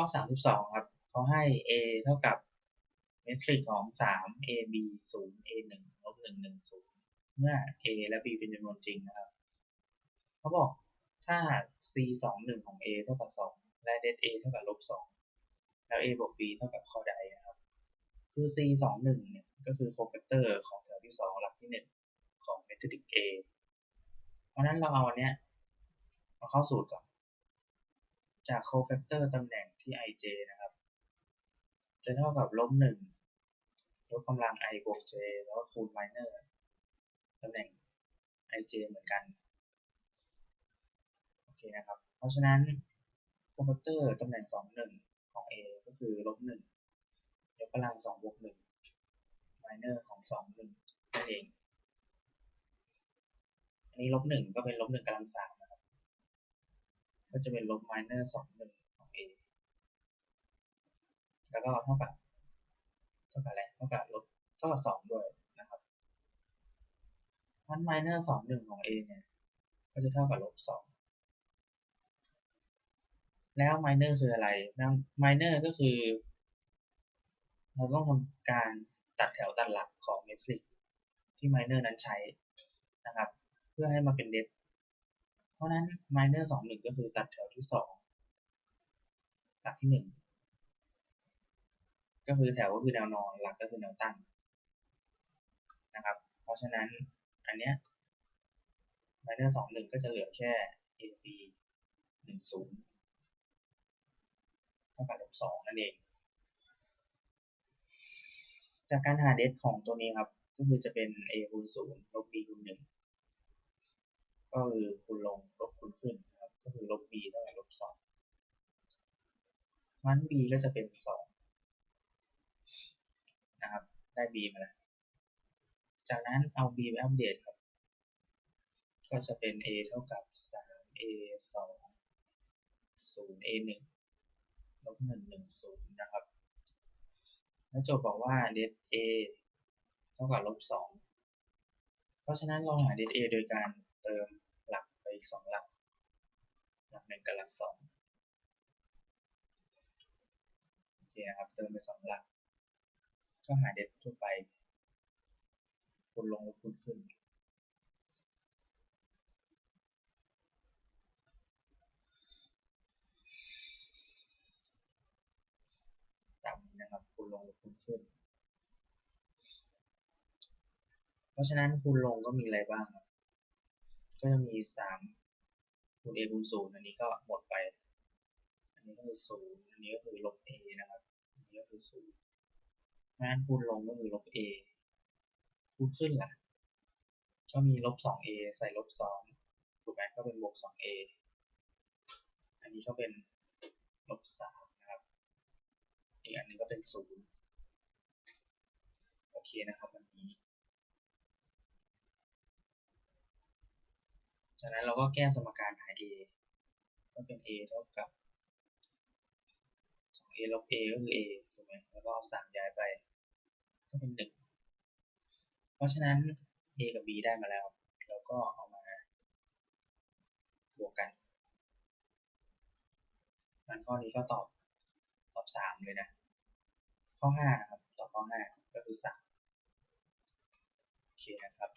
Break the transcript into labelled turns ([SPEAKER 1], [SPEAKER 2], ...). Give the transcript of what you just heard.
[SPEAKER 1] ข้อ 32 ครับเขาให้ a เท่ากับเมทริกของ 3 a b 0 a 1ลบ1 1 0 เมื่อ a และ b เป็นจำนวนจริงนะครับเขาบอกถ้า c 2 1ของ a เท่ากับ 2 และ det a เท่ากับลบ2แล้ว a บวก b เท่ากับข้อใดนะครับ คือ c 2 1เนี่ยก็คือโคแฟกเตอร์ของแถวที่ 2 หลักที่ 1 ของเมทริก a เพราะนั้นเราเอาอันเนี้ยมาเข้าสูตรก่อน จากโคแฟกเตอร์ตำแหน่งที่ ij นะครับ จะเท่ากับลบหนึ่งยกกำลัง i บวก j แล้วก็คูณ minor ตำแหน่ง ij เหมือนกัน โอเคนะครับ เพราะฉะนั้นโคแฟกเตอร์ตำแหน่ง 2 1 ของ a ก็คือลบหนึ่งยกกำลัง 2 บวก 1 minor ของ 2 1นั่นเอง อันนี้ลบหนึ่งก็เป็นลบหนึ่งกำลังสาม ก็จะเป็นลบ minor สองหนึ่งของ a แล้วก็เท่ากับเท่ากับอะไรเท่ากับลบเท่ากับสองด้วยนะครับมัน minor สองหนึ่งของ a เนี่ยก็จะเท่ากับลบสองแล้ว minor คืออะไร minor ก็คือ เราต้องทำการตัดแถวตัดหลักของเมทริกที่ minor นั้นใช้นะครับ เพื่อให้มาเป็นเดฟเพ ราะนั้น minor สองหนึ่งก็คือตัดแถวที่สองหลักที่หนึ่งก็คือแถวก็คือแนวนอนหลักก็คือแนวตั้งนะครับ เพราะฉะนั้นอันเนี้ย minor สองหนึ่งก็จะเหลือแค่ ab หนึ่งศูนย์เท่ากับลบสองนั่นเอง จากการหาเดฟของตัวนี้ครับ ก็คือจะเป็น a คูณศูนย์ลบ b คูณหนึ่ง ก็คือคูณลงลบคูณขึ้นนะครับ ก็คือลบ b เท่ากับลบสองมัน b ก็จะเป็นสองนะครับ ได้ b มาแล้ว จากนั้นเอา b ไปอัปเดตครับ ก็จะเป็น a เท่ากับสาม a สองศูนย์ a หนึ่งลบหนึ่งหนึ่งศูนย์นะครับ แล้วโจทย์บอกว่า det a เท่ากับลบสองเพราะฉะนั้นเราหา det a โดยการเติม อีกสองหลัก หลักหนึ่งกับหลักสองโอเคนะครับเติมไปสองหลักก็หา det ทั่วไปคูณลงคูณขึ้นต่ำนะครับคูณลงคูณขึ้น เพราะฉะนั้นคูณลงก็มีอะไรบ้างครับ ก็จะมีสามคูณ a คูณศูนย์อันนี้ก็หมดไป อันนี้ก็คือศูนย์อันนี้ก็คือลบ a นะครับ อันนี้ก็คือศูนย์เพราะฉะนั้นคูณลงก็คือลบ a คูณขึ้นล่ะ ก็มีลบสอง a ใส่ลบสองถูกไหมก็เป็นบวกสอง a อันนี้ก็เป็นลบสามนะครับ อีกอันหนึงก็เป็นศูนย์โอเคนะครับ จากนั้นเราก็แก้สมการหา a ก็เป็น a เท่ากับ 2a ลบ a ก็คือ a ถูกไหมแล้วก็เอา3ย้ายไปก็เป็น 1 เพราะฉะนั้น a กับ b ได้มาแล้วเราก็เอามาบวกกันงั้นข้อนี้ก็ตอบตอบ 3 เลยนะ ข้อ 5 นะครับ ตอบข้อ 5 ก็คือ 3 โอเคนะครับ